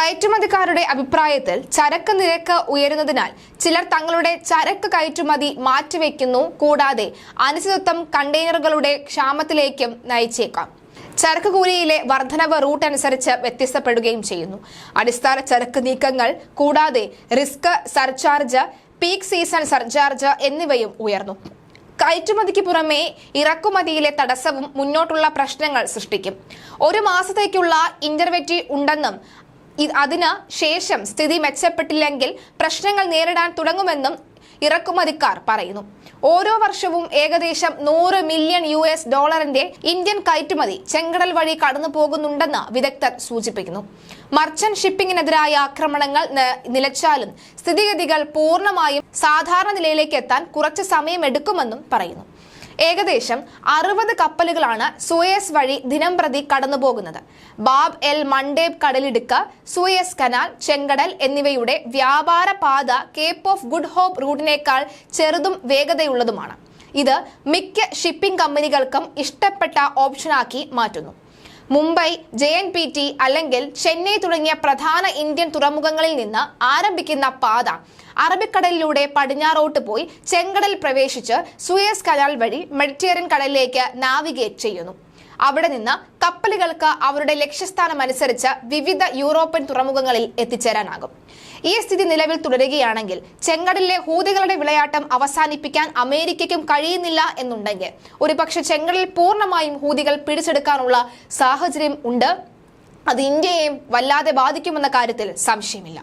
കയറ്റുമതിക്കാരുടെ അഭിപ്രായത്തിൽ ചരക്ക് നിരക്ക് ഉയരുന്നതിനാൽ ചിലർ തങ്ങളുടെ ചരക്ക് കയറ്റുമതി മാറ്റിവെക്കുന്നു. കൂടാതെ അനിശ്ചിതത്വം കണ്ടെയ്നറുകളുടെ ക്ഷാമത്തിലേക്കും നയിച്ചേക്കാം. ചരക്ക് കൂലിയിലെ വർധനവ് റൂട്ട് അനുസരിച്ച് വ്യത്യസ്തപ്പെടുകയും ചെയ്യുന്നു. അടിസ്ഥാന ചരക്ക് നീക്കങ്ങൾ കൂടാതെ risk surcharge peak season surcharge എന്നിവയും ഉയർന്നു. കയറ്റുമതിക്ക് പുറമെ ഇറക്കുമതിയിലെ തടസ്സവും മുന്നോട്ടുള്ള പ്രശ്നങ്ങൾ സൃഷ്ടിക്കും. ഒരു മാസത്തേക്കുള്ള ഇന്റർവെറ്റി ഉണ്ടെന്നും അതിന് ശേഷം സ്ഥിതി മെച്ചപ്പെട്ടില്ലെങ്കിൽ പ്രശ്നങ്ങൾ നേരിടാൻ തുടങ്ങുമെന്നും ഇറക്കുമതിക്കാർ പറയുന്നു. ഓരോ വർഷവും ഏകദേശം നൂറ് മില്യൺ യു എസ് ഡോളറിന്റെ ഇന്ത്യൻ കയറ്റുമതി ചെങ്കടൽ വഴി കടന്നു പോകുന്നുണ്ടെന്ന് വിദഗ്ധർ സൂചിപ്പിക്കുന്നു. മർച്ചന്റ് ഷിപ്പിംഗിനെതിരായ ആക്രമണങ്ങൾ നിലച്ചാലും സ്ഥിതിഗതികൾ പൂർണമായും സാധാരണ നിലയിലേക്ക് എത്താൻ കുറച്ച് സമയമെടുക്കുമെന്നും പറയുന്നു. ഏകദേശം അറുപത് കപ്പലുകളാണ് സുയേസ് വഴി ദിനം പ്രതി കടന്നുപോകുന്നത്. ബാബ് എൽ മണ്ടേബ് കടലിടുക്ക് സുയേസ് കനാൽ ചെങ്കടൽ എന്നിവയുടെ വ്യാപാര പാത കേപ്പ് ഓഫ് ഗുഡ് ഹോപ്പ് റൂട്ടിനേക്കാൾ ചെറുതും വേഗതയുള്ളതുമാണ്. ഇത് മിക്ക ഷിപ്പിംഗ് കമ്പനികൾക്കും ഇഷ്ടപ്പെട്ട ഓപ്ഷനാക്കി മാറ്റുന്നു. Mumbai J N P T അല്ലെങ്കിൽ ചെന്നൈ തുടങ്ങിയ പ്രധാന ഇന്ത്യൻ തുറമുഖങ്ങളിൽ നിന്ന് ആരംഭിക്കുന്ന പാത അറബിക്കടലിലൂടെ പടിഞ്ഞാറോട്ട് പോയി ചെങ്കടൽ പ്രവേശിച്ച് സുയസ് കനാൽ വഴി മെഡിറ്ററേനിയൻ കടലിലേക്ക് നാവിഗേറ്റ് ചെയ്യുന്നു. അവിടെ നിന്ന് കപ്പലുകൾക്ക് അവരുടെ ലക്ഷ്യസ്ഥാനം അനുസരിച്ച് വിവിധ യൂറോപ്യൻ തുറമുഖങ്ങളിൽ എത്തിച്ചേരാനാകും. ഈ സ്ഥിതി നിലവിൽ തുടരുകയാണെങ്കിൽ ചെങ്കടലിലെ ഹൂതികളുടെ വിളയാട്ടം അവസാനിപ്പിക്കാൻ അമേരിക്കയ്ക്കും കഴിയുന്നില്ല എന്നുണ്ടെങ്കിൽ ഒരുപക്ഷെ ചെങ്കടലിൽ പൂർണമായും ഹൂതികൾ പിടിച്ചെടുക്കാനുള്ള സാഹചര്യം ഉണ്ട്. അത് ഇന്ത്യയെയും വല്ലാതെ ബാധിക്കുമെന്ന കാര്യത്തിൽ സംശയമില്ല.